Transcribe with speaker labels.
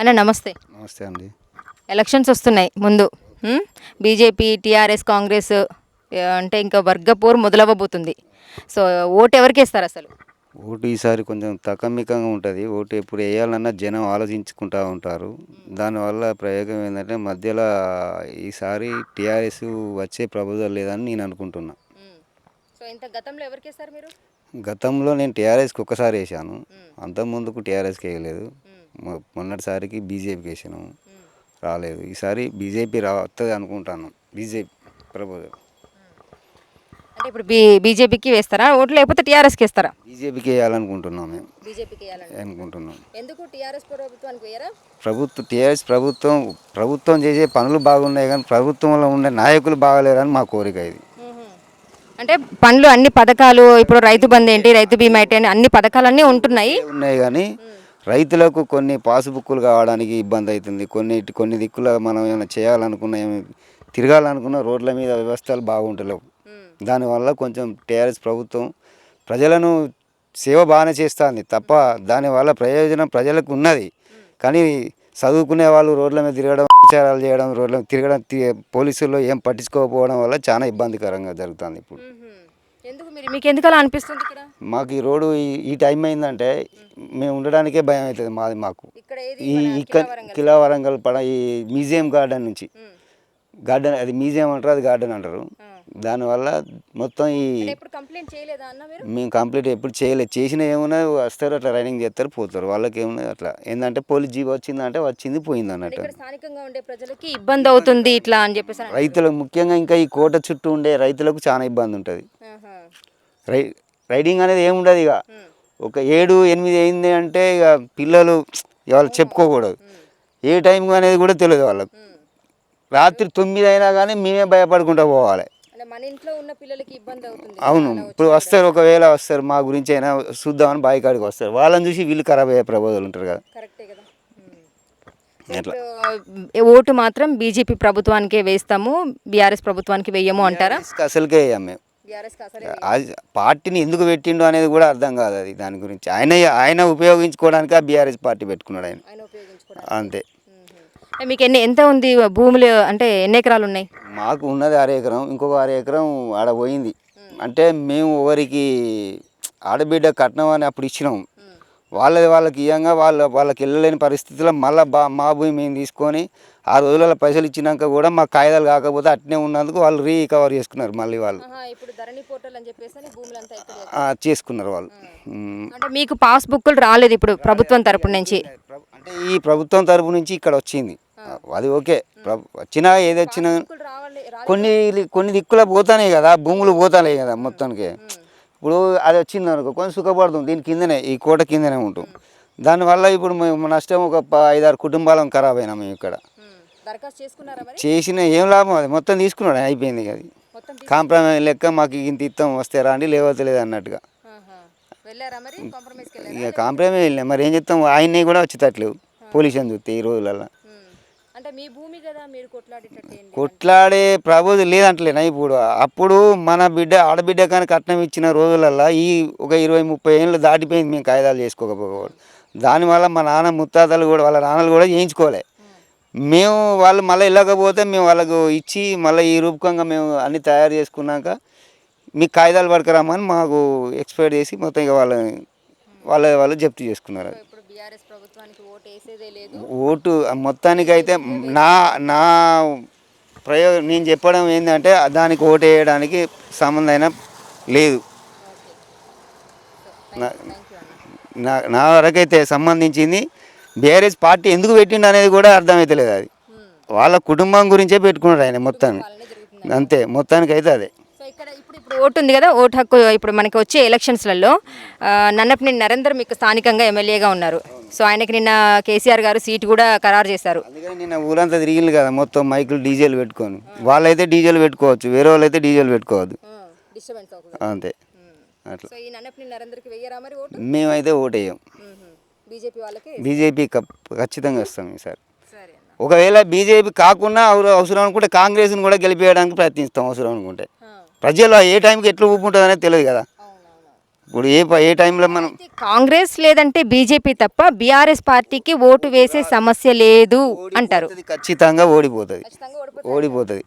Speaker 1: అన్న నమస్తే.
Speaker 2: నమస్తే అండి.
Speaker 1: ఎలక్షన్స్ వస్తున్నాయి ముందు. బీజేపీ టీఆర్ఎస్ కాంగ్రెస్ అంటే ఇంకా వర్గపోరు మొదలవ్వబోతుంది. సో ఓటు ఎవరికి వేస్తారు అసలు?
Speaker 2: ఓటు ఈసారి కొంచెం తకమికంగా ఉంటుంది. ఓటు ఎప్పుడు వేయాలన్నా జనం ఆలోచించుకుంటూ ఉంటారు. దానివల్ల ప్రయోగం ఏంటంటే మధ్యలో ఈసారి టీఆర్ఎస్ వచ్చే ప్రపోజల్ లేదని నేను అనుకుంటున్నా.
Speaker 1: సో ఇంత గతంలో ఎవరికి వేస్తారు మీరు?
Speaker 2: గతంలో నేను టీఆర్ఎస్కి ఒక్కసారి వేసాను అంతకుముందుకు టీఆర్ఎస్కి వేయలేదు. మొన్నటిసారికి బీజేపీకి వేసాను రాలేదు. ఈసారి బీజేపీ రా వస్తుంది అనుకుంటాను బీజేపీ ప్రపోజల్
Speaker 1: అంటే ఇప్పుడు బీ బీజేపీకి వేస్తారా? ఓట్లు లేకపోతే టీఆర్ఎస్కి వేస్తారా?
Speaker 2: బీజేపీకి వేయాలనుకుంటున్నాం మేము.
Speaker 1: బీజేపీకి
Speaker 2: అనుకుంటున్నాం
Speaker 1: ఎందుకు టీఆర్ఎస్ ప్రభుత్వానికి వేయరా?
Speaker 2: ప్రభుత్వం టీఆర్ఎస్ ప్రభుత్వం ప్రభుత్వం చేసే పనులు బాగున్నాయి కానీ ప్రభుత్వంలో ఉండే నాయకులు బాగలేరని మా కోరిక ఇది.
Speaker 1: అంటే పనులు అన్ని పథకాలు ఇప్పుడు రైతు బంధు ఏంటి రైతు బీమా ఏంటి అని అన్ని పథకాలన్నీ ఉంటున్నాయి.
Speaker 2: ఉన్నాయి కానీ రైతులకు కొన్ని పాస్బుక్లు కావడానికి ఇబ్బంది అవుతుంది. కొన్ని కొన్ని దిక్కుల మనం ఏమైనా చేయాలనుకున్న ఏమి తిరగాలనుకున్న రోడ్ల మీద వ్యవస్థలు బాగుంటలేవు. దానివల్ల కొంచెం టీఆర్ఎస్ ప్రభుత్వం ప్రజలను సేవ బాగానే చేస్తుంది తప్ప దానివల్ల ప్రయోజనం ప్రజలకు ఉన్నది. కానీ చదువుకునే వాళ్ళు రోడ్ల మీద తిరగడం విచారాలు చేయడం రోడ్ల మీద తిరగడం తి- పోలీసులు ఏం పట్టించుకోకపోవడం వల్ల చాలా ఇబ్బందికరంగా జరుగుతుంది ఇప్పుడు.
Speaker 1: ఎందుకు మీరు? మీకు ఎందుకు అలా అనిపిస్తుంది ఇక్కడ?
Speaker 2: మాకు ఈ రోడ్డు ఈ- టైం అయిందంటే మేము ఉండడానికే భయం అవుతుంది మాది మాకు.
Speaker 1: ఇక్కడ ఏది
Speaker 2: ఈ ఇక్కడ కిలా వరంగల్ పడ ఈ మ్యూజియం గార్డెన్ నుంచి. గార్డెన్ అది మ్యూజియం అంటారు అది గార్డెన్ అంటారు. దానివల్ల మొత్తం ఈ మేము కంప్లీట్ ఎప్పుడు చేయలేదు. చేసిన ఏమున్నా వస్తారు అట్లా రైడింగ్ చేస్తారు పోతారు. వాళ్ళకి ఏమున్నది అట్లా. ఏంటంటే పోలీస్ జీవో వచ్చిందంటే వచ్చింది పోయింది అన్నట్టు.
Speaker 1: ఇక్కడ స్థానికంగా ఉండే ప్రజలకి ఇబ్బంది అవుతుంది ఇట్లా అని చెప్పేసి
Speaker 2: రైతులకు ముఖ్యంగా ఇంకా ఈ కోట చుట్టూ ఉండే రైతులకు చాలా ఇబ్బంది ఉంటుంది. రై రైడింగ్ అనేది ఏముండదు ఇక. ఒక ఏడు ఎనిమిది అయింది అంటే ఇక పిల్లలు వాళ్ళు చెప్పుకోకూడదు. ఏ టైం అనేది కూడా తెలియదు వాళ్ళకు. రాత్రి తొమ్మిది అయినా కానీ మేమే భయపడుకుంటూ పోవాలి.
Speaker 1: అంటే మన ఇంట్లో ఉన్న పిల్లలకి ఇబ్బంది అవుతుంది.
Speaker 2: అవును. ఇప్పుడు వస్తారు ఒకవేళ వస్తారు మా గురించి అయినా చూద్దామని బావి కాడికి వస్తారు. వాళ్ళని చూసి వీళ్ళు ఖరాబ్ అయ్యే ప్రబోధాలు ఉంటారు కదా.
Speaker 1: కరెక్టే కదా.
Speaker 2: ఎట్లా
Speaker 1: ఓటు మాత్రం బీజేపీ ప్రభుత్వానికే వేస్తాము బీఆర్ఎస్ ప్రభుత్వానికి వేయము అంటారా?
Speaker 2: అసలుకే వేయం మేము. పార్టీని ఎందుకు పెట్టిండు అనేది కూడా అర్థం కాదు అది దాని గురించి. ఆయన ఆయన ఉపయోగించుకోవడానికి ఆ బీఆర్ఎస్ పార్టీ పెట్టుకున్నాడు ఆయన. అంతే.
Speaker 1: మీకు ఎన్ని ఎంత ఉంది భూములు అంటే ఎన్ని ఎకరాలు ఉన్నాయి?
Speaker 2: మాకు ఉన్నది అర ఎకరం ఇంకొక అర ఎకరం ఆడ పోయింది. అంటే మేము ఎవరికి ఆడబిడ్డ కట్నం అని అప్పుడు ఇచ్చినాం. వాళ్ళది వాళ్ళకి ఇయ్యంగా వాళ్ళ వాళ్ళకి వెళ్ళలేని పరిస్థితిలో మళ్ళీ బా మా భూమి మేము తీసుకొని ఆ రోజులలో పైసలు ఇచ్చినాక కూడా మా కాగితాలు కాకపోతే అట్నే ఉన్నందుకు వాళ్ళు రీకవర్ చేసుకున్నారు మళ్ళీ వాళ్ళు. చేసుకున్నారు వాళ్ళు.
Speaker 1: అంటే మీకు పాస్ బుక్లు రాలేదు ఇప్పుడు ప్రభుత్వం తరపు నుంచి?
Speaker 2: అంటే ఈ ప్రభుత్వం తరపు నుంచి ఇక్కడ వచ్చింది. అది ఓకే. వచ్చినా ఏది వచ్చినా కొన్ని కొన్ని దిక్కుల పోతానే కదా భూములు పోతానే కదా మొత్తానికి. ఇప్పుడు అది వచ్చింది అనుకో కొంచెం సుఖపడుతుంది దీని కిందనే ఈ కోట కిందనే ఉంటాం. దానివల్ల ఇప్పుడు మేము నష్టం ఒక ఐదారు కుటుంబాలను ఖరాబ్ అయినా మేము ఇక్కడ. చేసిన ఏం లాభం అది? మొత్తం తీసుకున్నాడు అయిపోయింది అది. కాంప్రమైజ్ లెక్క మాకు ఇంత ఇస్తాం వస్తే రాండి లేకపోతే లేదు అన్నట్టుగా. ఇక కాంప్రమైజ్ వెళ్ళినాం మరి ఏం చెప్తాం ఆయన్ని కూడా వచ్చి తట్టలేవు పోలీసుని చూస్తే ఈ రోజులలో
Speaker 1: అంటే మీ భూమి కదా మీరు కొట్లాడేటట్టు
Speaker 2: కొట్లాడే ప్రబోధం లేదంటలేనా ఇప్పుడు? అప్పుడు మన బిడ్డ ఆడబిడ్డ కానీ కట్నం ఇచ్చిన రోజులల్లో ఈ ఒక ఇరవై ముప్పై ఏళ్ళు దాటిపోయింది మేము కాగితాలు చేసుకోకపోవడం. దానివల్ల మా నాన్న ముత్తాతలు కూడా వాళ్ళ నాన్నలు కూడా చేయించుకోలే. మేము వాళ్ళు మళ్ళీ వెళ్ళకపోతే మేము వాళ్ళకు ఇచ్చి మళ్ళీ ఈ రూపకంగా మేము అన్నీ తయారు చేసుకున్నాక మీకు కాగితాలు పడకరామని మాకు ఎక్స్పైర్ చేసి మొత్తం ఇక వాళ్ళ వాళ్ళ వాళ్ళు జప్తు చేసుకున్నారు.
Speaker 1: ప్రభుత్వానికి ఓటు వేసేదే లేదు.
Speaker 2: ఓటు మొత్తానికైతే నా నా ప్రయోగం నేను చెప్పడం ఏంటంటే దానికి ఓటు వేయడానికి సంబంధమైన లేదు. నా- వరకైతే సంబంధించింది బీఆర్ఎస్ పార్టీ ఎందుకు పెట్టిండు అనేది కూడా అర్థమవుతలేదు అది. వాళ్ళ కుటుంబం గురించే పెట్టుకున్నాడు ఆయన మొత్తాన్ని. అంతే మొత్తానికి అయితే అదే.
Speaker 1: ఇక్కడ ఇప్పుడు ఇప్పుడు ఓటు ఉంది కదా ఓటు హక్కు ఇప్పుడు మనకి వచ్చే ఎలక్షన్స్లలో నన్నపనేని నరేందర్ మీకు స్థానికంగా ఎమ్మెల్యేగా ఉన్నారు. సో ఆయనకి నిన్న కేసీఆర్ గారు సీటు కూడా ఖరారు చేశారు.
Speaker 2: అందుకని నిన్న ఊరంతా తిరిగింది కదా మొత్తం మైకులు డీజేలు పెట్టుకొని. వాళ్ళైతే డీజేలు పెట్టుకోవచ్చు వేరే వాళ్ళు అయితే డీజేలు పెట్టుకోవద్దు. అంతే. అట్లా. మేమైతే ఓటు వేయం
Speaker 1: బీజేపీ వాళ్ళకి?
Speaker 2: బీజేపీ ఖచ్చితంగా వస్తాం ఈసారి. ఒకవేళ బీజేపీ కాకుండా అవసరం అనుకుంటే కాంగ్రెస్ని కూడా గెలిపేయడానికి ప్రయత్నిస్తాం అవసరం అనుకుంటే. ప్రజలు ఏ టైంకి ఎట్లా ఊపు ఉంటుంది అనేది తెలియదు కదా. ఇప్పుడు ఏ ఏ టైంలో మనం
Speaker 1: కాంగ్రెస్ లేదంటే బీజేపీ తప్ప బీఆర్ఎస్ పార్టీకి ఓటు వేసే సమస్య లేదు అంటారు.
Speaker 2: ఖచ్చితంగా ఓడిపోతుంది. ఓడిపోతుంది.